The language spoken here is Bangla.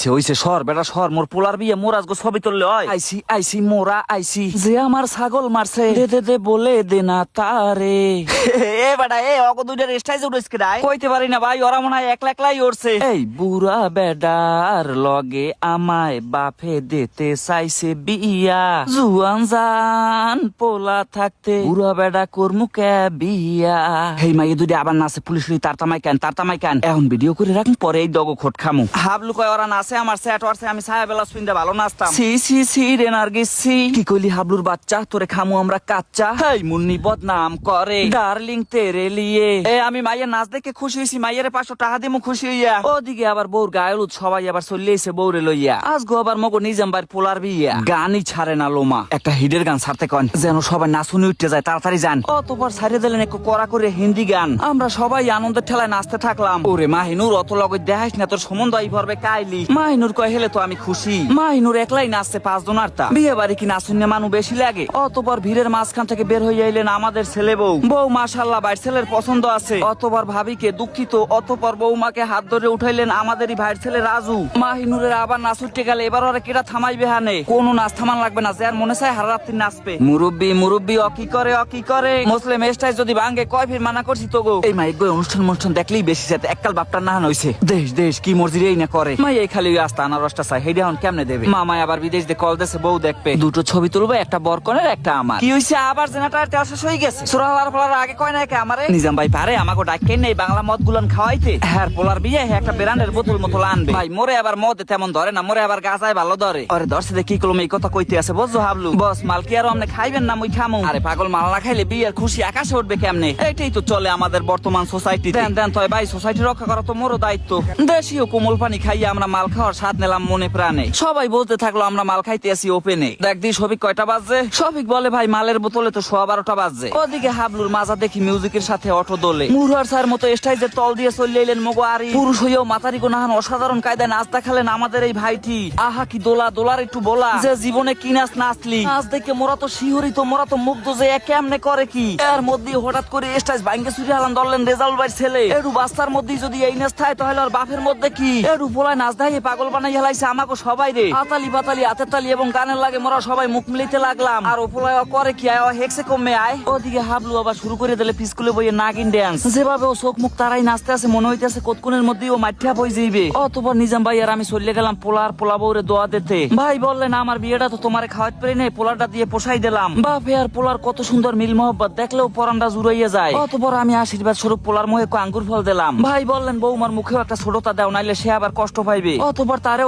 সে হইছে সর বেটা সর। মোর পোলার বিয়ে মোর আজগো ছবি তুললে হয়। আইসি আইসি মোরা আইসি যে আমার ছাগল মারছে। দে দে দে বলে দে না তারে। এ বেটা এ অগো দুইটার স্টাইজ উঠেছে কি রাই কইতে পারি না ভাই ওরা মনে হয় একলা একলাই উঠছে এই বুড়া বেডার লগে আমায় বাফে দিতে চাইছে বিয়া। জুয়ান জান পোলা থাকতে বুড়া বেডা করমু কে বিয়া? হেই মাই দুইটা আবার নাচে পুলিশ তার তামাই কেন তার তামাই কেন? এখন ভিডিও করে রাখুন পরে এই দগো খোট খামু। হাবলু কয় ওরা নাচে আমার সেট ওয়ারছে আমি ছায়া বেলা সুইন্দা ভালো নাচতাম। সি সি সি রে নার্গিস সি কি কইলি হাবলুর বাচ্চা? তোরে খামু আমরা কাচ্চা। হেই মুন্নি বদনাম করে। ডার্লিং তেরে লিয়ে। এ আমি মাইয়ের নাচ দেখে খুশি হইছি মাইয়ের পাঁচশো টাকা দিমু খুশি হইয়া। ওদিকে আবার বউর গায়ের সবাই আবার চলে এসে বউরে লইয়া। আজগো আবার মগো নিজাম বাইর পোলার বিয়া। গানই ছাড়ে না লোমা। একটা হিডের গান ছাড়তে কন। যেন সবাই নাচুনি উঠতে যায় তাড়াতাড়ি যান। অতপর ছাড়িয়ে দিলেন একটু কড়া করে হিন্দি গান। আমরা সবাই আনন্দের ঠেলায় নাচতে থাকলাম। ওরে মাহিনুর অত লগে দেখাইস না তোর সম্বন্ধ আই পড়বে কাইলি। মাহিনুর কয় তো আমি খুশি। মাহিনুর একলাই নাচছে পাঁচ জন বিয়ে বাড়ি কি নাচুন মানু বেশি লাগে? অতপর ভিড়ের মাঝখান থেকে বের হয়ে আইলেন আমাদের ছেলে বউ। বউ মাশাল্লাহ বাইর ছেলের পছন্দ আছে। অতবার ভাবিকে দুঃখিত, অতপর বৌমাকে হাত ধরে উঠাইলেন আমাদেরই ভাইয়ের ছেলে রাজু। মাহিনুরের আবার নাচ উঠতে গেলে এবার ওরা কেটা থামাইবে হানে? কোনো নাচ থামান লাগবে না যার মনে চায় হারা রাত্রি নাচবে। মুরব্বি মুরব্বি অ কি করে অ কি করে? মুসলিম এস্টাই যদি ভাঙ্গে কয় ফির মানা করছি তো গো এই মাইক গো অনুষ্ঠান অনুষ্ঠান দেখলেই বেশি যেতে এককাল বাপটার না হইছে। দেশ দেশ, কি মর্জি রেই না করে? মাই খালি আস্তা আনারসটা চাই। হেডি এখন কেমনে দেবে? মামাই আবার বিদেশ দিয়ে কল দেশে বউ দেখবে। দুটো ছবি তুলবে, একটা বরকনের, একটা আমার। কি হইছে? আবার জেনাটার তেল শেষ হয়ে গেছে। সুরাহার ফলার আগে কয় না কে আমারে? নিজাম ভাই পারে, আমাকে নেই, বাংলা মদ গুলান খাওয়াইতে। হ্যাঁ পোলার বিয়ে একটা বোতল মতো আনবে। ভাই আবার মদ তেমন ধরে না আবার ভালো ধরে। আরে ধরছে কলম এই কথা কইতে আছে, বুঝছ হাবলু? বস, মাল কি আর আমনে খাইবেন না মুই খামু? আরে পাগল, মাল না খাইলে বিয়ের খুশি আকাশে উঠবে কেমনে? এইটাই তো চলে আমাদের বর্তমান সোসাইটি দেন দেন, তয় ভাই সোসাইটি রক্ষা করা তো মোরও দায়িত্ব। দেশীয় কোমল পানি খাইয়ে আমরা মাল খাওয়ার স্বাদ নিলাম মনে প্রাণে। সবাই বলতে থাকল, আমরা মাল খাইতে আসি ওপেনে দেখ দি সবিক কয়টা বাজছে সবিক বলে, ভাই, মালের বোতলে তো সোয়া বারোটা বাজছে ওদিকে হাবলুর মাজা দেখি মিউজিকের সাথে অটো দোলে। মুরহার স্যার মতো স্টাইজের তল দিয়ে চলে এলেন মগো আরি। পুরুষ হইয়াও মাতারি নাহান অসাধারণ কায়দায় নাচ দেখালেন আমাদের এই ভাইটি। আহা, কি দোলা, দোলার একটু বলা। যে জীবনে কি নাচ নাচলি। নাচ দেখে মোরা তো শিহরিত, মোরা তো মুগ্ধ যে কেমনে করে কি। এর মধ্যে হঠাৎ করে স্টাইজ ভাঙ্গে চুরি হালান ধরলেন রেজাল্ট ভাই ছেলে। এরু বাস্তার মধ্যে যদি এই নাচ থাকে তাহলে আর বাপের মধ্যে কি? এরু পোলায় নাচ দেয় পাগল বানাই হেলাইছে আমাকে সবাই রে আতালি বাতালি হাতের তালি এবং গানের লাগে মোরা সবাই মুখ মিলিতে লাগলাম। আর ওপলায় করে কি আয় হেক্সে কমে আয়। ওদিকে হাবলু আবার শুরু করে দিলে পিসকুলে বইয়ে নাগিন ড্যান্স যেভাবে ও চোখ মুখ তারাই নাচতে আছে মনে হইতেছে কতক্ষণের মধ্যেই ও মাঠা বই যাইবে। অতপর নিজাম ভাই আর আমি চলে গেলাম পোলার পোলা বউরে দোয়া দিতে। ভাই বললেন আমার বিয়েটা তো তোমারে খাওয়াতে পারি নাই পোলারটা দিয়ে পোষাই দিলাম। বাপে আর পোলার কত সুন্দর মিল মোহব্বত দেখলেও পরানটা জুড়াইয়া যায়। অতপর আমি আশীর্বাদ স্বরূপ পোলার মুখে আঙ্গুর ফল দিলাম। ভাই বললেন বৌমার মুখেও একটা ছোটতা দেও নাইলে সে আবার কষ্ট পাইবে। অতপর তারে